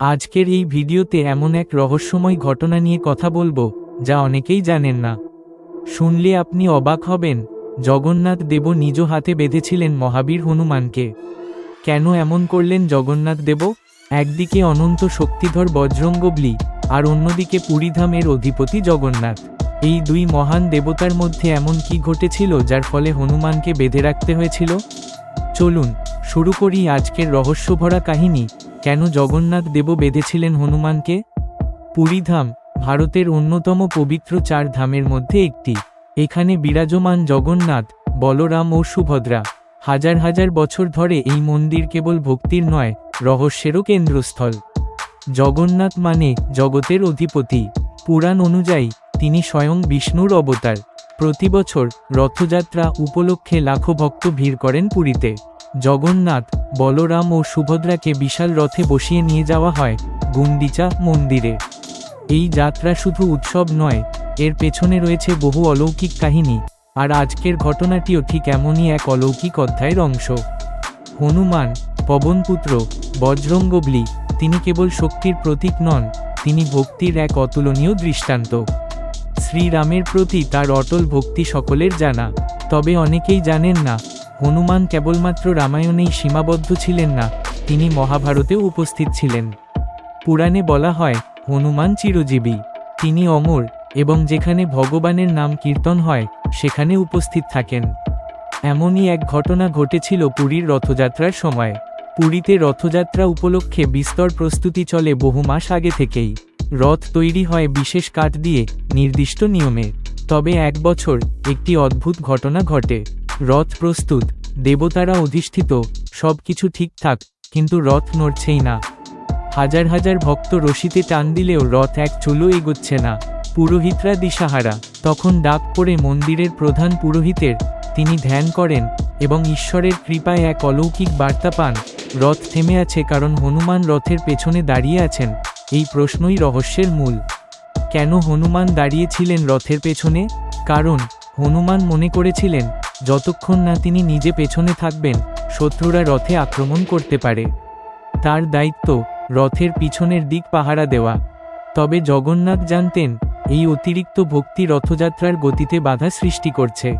আজকের এই ভিডিওতে এমন এক রহস্যময় ঘটনা নিয়ে কথা বলব, যা অনেকেই জানেন না। শুনলে আপনি অবাক হবেন, জগন্নাথ দেব নিজ হাতে বেঁধেছিলেন মহাবীর হনুমানকে। কেন এমন করলেন জগন্নাথ দেব একদিকে অনন্ত শক্তিধর বজ্রঙ্গবলি আর অন্যদিকে পুরীধামের অধিপতি জগন্নাথ। এই দুই মহান দেবতার মধ্যে এমন কি ঘটেছিল, যার ফলে হনুমানকে বেঁধে রাখতে হয়েছিল? চলুন, শুরু করি আজকের রহস্যভরা কাহিনী। কেন জগন্নাথ দেব বেঁধেছিলেন হনুমানকে? পুরীধাম, ভারতের অন্যতম পবিত্র চার ধামের মধ্যে একটি। এখানে বিরাজমান জগন্নাথ, বলরাম ও সুভদ্রা। হাজার হাজার বছর ধরে এই মন্দির কেবল ভক্তির নয়, রহস্যেরও কেন্দ্রস্থল। জগন্নাথ মানে জগতের অধিপতি। পুরাণ অনুযায়ী, তিনি স্বয়ং বিষ্ণুর অবতার। প্রতি বছর রথযাত্রা উপলক্ষে লাখো ভক্ত ভিড় করেন পুরীতে। জগন্নাথ বলরাম ও সুভদ্রাকে বিশাল রথে বসিয়ে নিয়ে যাওয়া হয়, গুন্ডিচা মন্দিরে। এই যাত্রা শুধু উৎসব নয়, এর পেছনে রয়েছে বহু অলৌকিক কাহিনী, আর আজকের ঘটনাটিও ঠিক এমনই এক অলৌকিক অধ্যায়ের অংশ। হনুমান, পবনপুত্র, বজ্রঙ্গবলি, তিনি কেবল শক্তির প্রতীক নন, তিনি ভক্তির এক অতুলনীয় দৃষ্টান্ত। শ্রীরামের প্রতি তার অটল ভক্তি সকলের জানা, তবে অনেকেই জানেন না হনুমান কেবলমাত্র রামায়ণেই সীমাবদ্ধ ছিলেন না, তিনি মহাভারতেও উপস্থিত ছিলেন। পুরাণে বলা হয়, হনুমান চিরজীবী। তিনি অমর, এবং যেখানে ভগবানের নাম কীর্তন হয়, সেখানে উপস্থিত থাকেন। এমনই এক ঘটনা ঘটেছিল পুরীর রথযাত্রার সময়। পুরীতে রথযাত্রা উপলক্ষে বিস্তর প্রস্তুতি চলে বহু মাস আগে থেকেই। রথ তৈরি হয় বিশেষ কাঠ দিয়ে, নির্দিষ্ট নিয়মে। তবে এক বছর, একটি অদ্ভুত ঘটনা ঘটে। রথ প্রস্তুত, দেবতারা অধিষ্ঠিত, সবকিছু ঠিকঠাক কিন্তু রথ নড়ছেই না। হাজার হাজার ভক্ত রশিতে টান দিলেও রথ এক চুলো এগোচ্ছে না। পুরোহিতরা দিশাহারা, তখন ডাক পড়ে মন্দিরের প্রধান পুরোহিতের, তিনি ধ্যান করেন, এবং ঈশ্বরের কৃপায় এক অলৌকিক বার্তা পান, রথ থেমে আছে কারণ হনুমান রথের পেছনে দাঁড়িয়ে আছেন, এই প্রশ্নই রহস্যের মূল। কেন হনুমান দাঁড়িয়েছিলেন রথের পেছনে? কারণ, হনুমান মনে করেছিলেন যতক্ষণ না তিনি নিজে পেছনে থাকবেন, শত্রুরা রথে আক্রমণ করতে পারে। তার দায়িত্ব, রথের পিছনের দিক পাহারা দেওয়া। তবে জগন্নাথ জানতেন, এই অতিরিক্ত ভক্তি রথযাত্রার গতিতে বাধা সৃষ্টি করছে।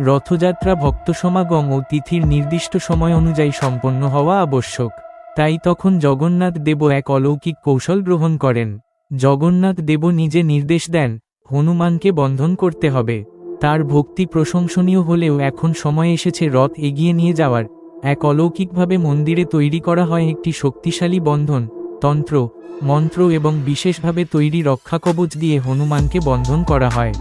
রথযাত্রা ভক্ত সমাগম ও তিথির নির্দিষ্ট সময় অনুযায়ী সম্পন্ন হওয়া আবশ্যক। তাই তখন জগন্নাথ দেব এক অলৌকিক কৌশল গ্রহণ করেন। জগন্নাথ দেব নিজে নির্দেশ দেন, হনুমানকে বন্ধন করতে হবে। তার ভক্তি প্রশংসনীয় হলেও এখন সময় এসেছে রথ এগিয়ে নিয়ে যাওয়ার। এক অলৌকিকভাবে মন্দিরে তৈরি করা হয় একটি শক্তিশালী বন্ধন, তন্ত্র, মন্ত্র এবং বিশেষভাবে তৈরি রক্ষাকবচ দিয়ে হনুমানকে বন্ধন করা হয়।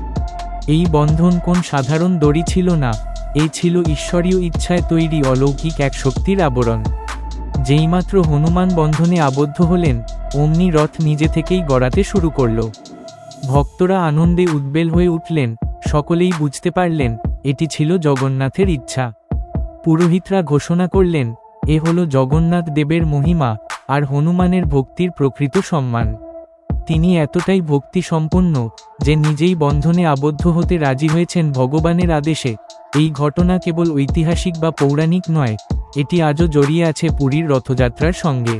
এই বন্ধন কোন সাধারণ দড়ি ছিল না, এ ছিল ঈশ্বরীয় ইচ্ছায় তৈরি অলৌকিক এক শক্তির আবরণ। যেইমাত্র হনুমান বন্ধনে আবদ্ধ হলেন, অমনি রথ নিজে থেকেই গড়াতে শুরু করল। ভক্তরা আনন্দে উদ্বেল হয়ে উঠলেন সকলেই বুঝতে পারলেন, এটি ছিল জগন্নাথের ইচ্ছা। পুরোহিতরা ঘোষণা করলেন, এ হল জগন্নাথ দেবের মহিমা, আর হনুমানের ভক্তির প্রকৃত সম্মান। তিনি এতটাই ভক্তি সম্পন্ন যে নিজেই বন্ধনে আবদ্ধ হতে রাজি হয়েছেন ভগবানের আদেশে। এই ঘটনা কেবল ঐতিহাসিক বা পৌরাণিক নয়, এটি আজও জড়িয়ে আছে পুরীর রথযাত্রার সঙ্গে।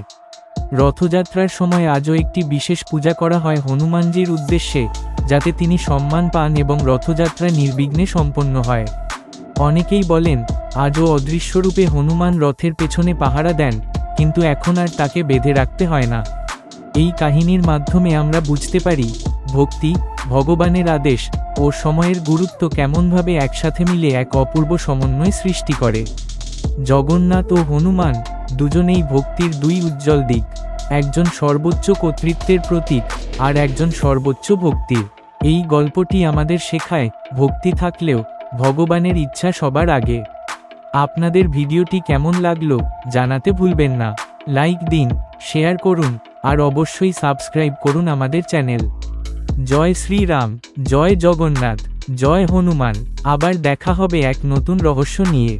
রথযাত্রার সময় আজও একটি বিশেষ পূজা করা হয় হনুমানজির উদ্দেশ্যে। যাতে তিনি সম্মান পান এবং রথযাত্রা নির্বিঘ্নে সম্পন্ন হয়। অনেকেই বলেন, আজও অদৃশ্যরূপে হনুমান রথের পেছনে পাহারা দেন, কিন্তু এখন আর তাকে বেঁধে রাখতে হয় না। এই কাহিনীর মাধ্যমে আমরা বুঝতে পারি, ভক্তি, ভগবানের আদেশ ও সময়ের গুরুত্ব কেমনভাবে একসাথে মিলে এক অপূর্ব সমন্বয় সৃষ্টি করে। জগন্নাথ ও হনুমান দুজনেই ভক্তির দুই উজ্জ্বল দিক, একজন সর্বোচ্চ কর্তৃত্বের প্রতীক আর একজন সর্বোচ্চ ভক্তি এই গল্পটি আমাদের শেখায়, ভক্তি থাকলেও ভগবানের ইচ্ছা সবার আগে। আপনাদের ভিডিওটি কেমন লাগল জানাতে ভুলবেন না। লাইক দিন, শেয়ার করুন, আর অবশ্যই সাবস্ক্রাইব করুন আমাদের চ্যানেল। জয় শ্রীরাম, জয় জগন্নাথ, জয় হনুমান। আবার দেখা হবে এক নতুন রহস্য নিয়ে।